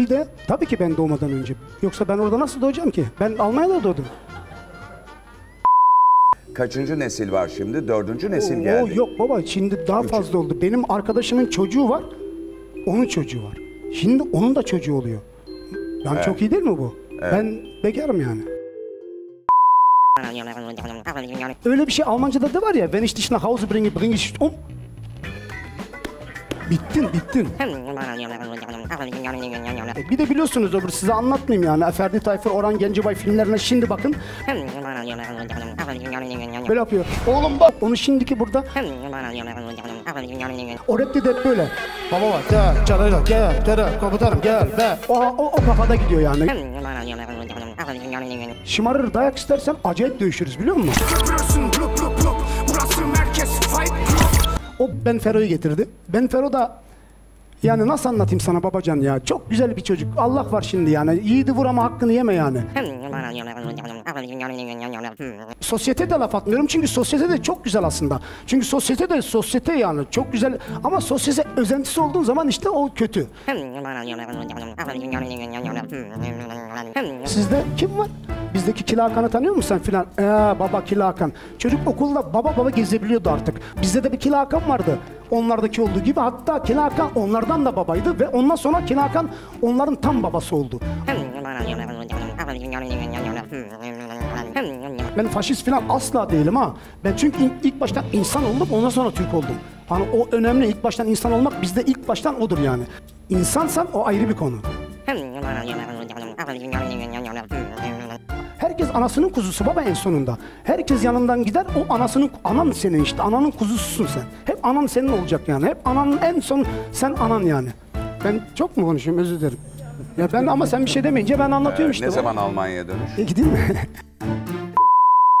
Bir de tabii ki ben doğmadan önce. Yoksa ben orada nasıl doğacağım ki? Ben Almanya'da doğdum. Kaçıncı nesil var şimdi? Dördüncü nesil Oo, geldi. yok baba şimdi daha fazla oldu. Benim arkadaşımın çocuğu var. Onun çocuğu var. Şimdi onun da çocuğu oluyor. Yani çok iyi değil mi bu? Ben bekarım yani. Öyle bir şey Almanca'da da var ya. Wenn ich dich nach Hause bringe, bringe ich um. Bittin, bittin. E, bir de biliyorsunuz öbür size anlatmayayım yani. Ferdi Tayfur, Orhan Gencebay filmlerine şimdi bakın. Böyle yapıyor. Oğlum bak onu şimdiki burada. O rapte de böyle. Baba var. Gel, gel, gel, gel, komutanım gel, be. O, o, o kafada gidiyor yani. Şımarır dayak istersen acayip dövüşürüz biliyor musun? O Ben Fero'yu getirdi. Ben Fero da yani nasıl anlatayım sana babacan ya? Çok güzel bir çocuk. Allah var şimdi yani. Yiğidi vur ama hakkını yeme yani. Sosyete de laf atmıyorum çünkü sosyete de çok güzel aslında. Çünkü sosyete de sosyete yani çok güzel ama sosyete özentisi olduğun zaman işte o kötü. Sizde kim var? Bizdeki Kila Hakan'ı tanıyor musun sen filan? Ee, baba Kila Hakan. Çocuk okulda baba baba gezebiliyordu artık. Bizde de bir Kila Hakan vardı. Onlardaki olduğu gibi. Hatta Kila Hakan onlardan da babaydı ve ondan sonra Kila Hakan onların tam babası oldu. Ben faşist falan asla değilim ha. Ben çünkü ilk baştan insan oldum ondan sonra Türk oldum. Hani o önemli ilk baştan insan olmak bizde ilk baştan odur yani. İnsansan o ayrı bir konu. Herkes anasının kuzusu baba en sonunda. Herkes yanından gider o anasının anan senin işte ananın kuzususun sen. Hep anan senin olacak yani. Hep ananın en son sen anan yani. Ben çok mu konuşuyorum özür dilerim. Ya ben ama sen bir şey demeyince ben anlatıyorum işte. ne zaman Almanya'ya dönüş? E, gideyim mi?